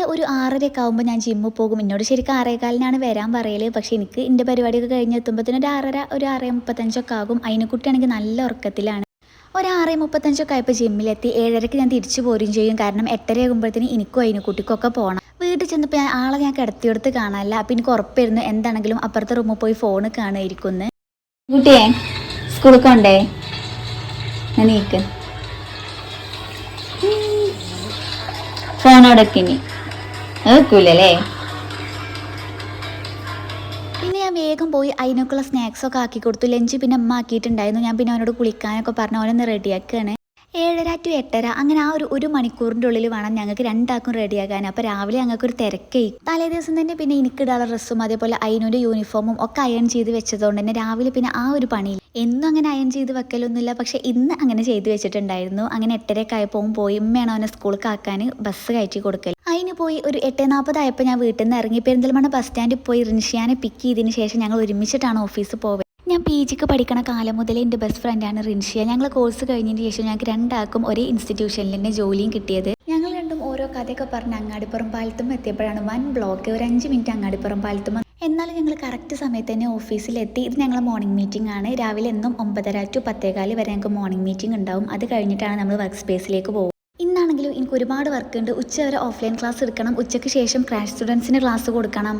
രാവിലെ ഒരു ആറരയൊക്കെ ആകുമ്പോൾ ഞാൻ ജിമ്മിൽ പോകും. എന്നോട് ശരിക്കും ആറേകാലിനാണ് വരാൻ പറയൽ. പക്ഷെ എനിക്ക് എന്റെ പരിപാടിയൊക്കെ കഴിഞ്ഞ് എത്തുമ്പോഴത്തേനും ഒരു ആറര ഒരു ആറ് മുപ്പത്തഞ്ചൊക്കെ ആകും. അതിനെ കുട്ടിയാണെങ്കിൽ നല്ല ഉറക്കത്തിലാണ്. ഒരു ആറ് മുപ്പത്തഞ്ചൊക്കെ ആയപ്പോൾ ജിമ്മിലെത്തി ഏഴരയ്ക്ക് ഞാൻ തിരിച്ചു പോരും ചെയ്യും. കാരണം എട്ടര ആകുമ്പോഴത്തേന് എനിക്കും അതിന് കുട്ടിക്കൊക്കെ പോകണം വീട്ടിൽ ചെന്നപ്പോൾ ഞാൻ ആളെ ഞാൻ കിടത്തിയെടുത്ത് കാണാനില്ല. അപ്പം എനിക്ക് ഉറപ്പായിരുന്നു എന്താണെങ്കിലും അപ്പുറത്തെ റൂമിൽ പോയി ഫോണ് കാണുമായിരിക്കുന്നു കുട്ടിയെ സ്കൂളിൽ കൊണ്ടേ നീക്ക്. ഫോണോടൊക്കെ ഇനി. ഞാൻ വേഗം പോയി അതിനൊക്കെയുള്ള സ്നാക്സ് ഒക്കെ ആക്കി കൊടുത്തു. ലഞ്ച് പിന്നെ അമ്മ ആക്കിയിട്ടുണ്ടായിരുന്നു. ഞാൻ പിന്നെ അവനോട് കുളിക്കാനൊക്കെ പറഞ്ഞു. അവനൊന്ന് റെഡിയാക്കുകയാണ് ഏഴര ടു എട്ടര. അങ്ങനെ ആ ഒരു ഒരു മണിക്കൂറിന്റെ ഉള്ളിൽ വേണം ഞങ്ങൾക്ക് രണ്ടാക്കും റെഡിയാക്കാൻ അപ്പോൾ രാവിലെ ഞങ്ങൾക്ക് ഒരു തിരക്കേ. തലേ ദിവസം തന്നെ പിന്നെ എനിക്കിടാനുള്ള ഡ്രസ്സും അതേപോലെ അതിനൊരു യൂണിഫോമും ഒക്കെ അയൺ ചെയ്ത് വെച്ചതുകൊണ്ട് തന്നെ രാവിലെ പിന്നെ ആ ഒരു പണിയില്ല. എന്നും അങ്ങനെ അയൺ ചെയ്ത് വെക്കലൊന്നുമില്ല. പക്ഷെ ഇന്ന് അങ്ങനെ ചെയ്ത് വെച്ചിട്ടുണ്ടായിരുന്നു. അങ്ങനെ എട്ടരയൊക്കെ ആയപ്പോൾ പോയി ഉമ്മയാണ് അവനെ സ്കൂളിൽ കാക്കാൻ ബസ് കയറ്റി കൊടുക്കൽ അതിന് പോയി ഒരു എട്ട് നാൽപ്പതായപ്പോൾ ഞാൻ വീട്ടിൽ നിന്ന് ഇറങ്ങി പെരിന്തൽമണ്ണ ബസ് സ്റ്റാൻഡിൽ പോയി റിൻഷിയാനെ പിക്ക് ചെയ്തതിന് ശേഷം ഞങ്ങൾ ഒരുമിച്ചിട്ടാണ് ഓഫീസിൽ പോവുക ഞാൻ പി ജിക്ക് പഠിക്കണ കാലം മുതലേ എന്റെ ബെസ്റ്റ് ഫ്രണ്ടാണ് റിൻഷിയ. ഞങ്ങൾ കോഴ്സ് കഴിഞ്ഞതിന് ശേഷം ഞങ്ങൾക്ക് രണ്ടാൾക്കും ഒരേ ഇൻസ്റ്റിറ്റ്യൂഷനിൽ തന്നെ ജോലിയും കിട്ടിയത്. ഞങ്ങൾ രണ്ടും ഓരോ കഥയൊക്കെ പറഞ്ഞ് അങ്ങാടിപ്പുറം പാലത്തും എത്തിയപ്പോഴാണ് വൻ ബ്ലോക്ക് ഒരു അഞ്ച് മിനിറ്റ് അങ്ങാടിപ്പുറം പാലത്തും എന്നാലും ഞങ്ങൾ കറക്റ്റ് സമയത്ത് തന്നെ ഓഫീസിലെത്തി ഇത് ഞങ്ങൾ മോർണിംഗ് മീറ്റിംഗ് ആണ്. രാവിലെ എന്നും ഒമ്പതര ടു പത്തേകാൽ വരെ ഞങ്ങൾക്ക് മോർണിംഗ് മീറ്റിംഗ് ഉണ്ടാവും. അത് കഴിഞ്ഞിട്ടാണ് നമ്മൾ വർക്ക് സ്പേസിലേക്ക് പോകും ഇന്നാണെങ്കിലും എനിക്ക് ഒരുപാട് വർക്ക് ഉണ്ട്. ഉച്ച വരെ ഓഫ്ലൈൻ ക്ലാസ് എടുക്കണം. ഉച്ചയ്ക്ക് ശേഷം ക്രാഷ് സ്റ്റുഡൻസിന് ക്ലാസ് കൊടുക്കണം.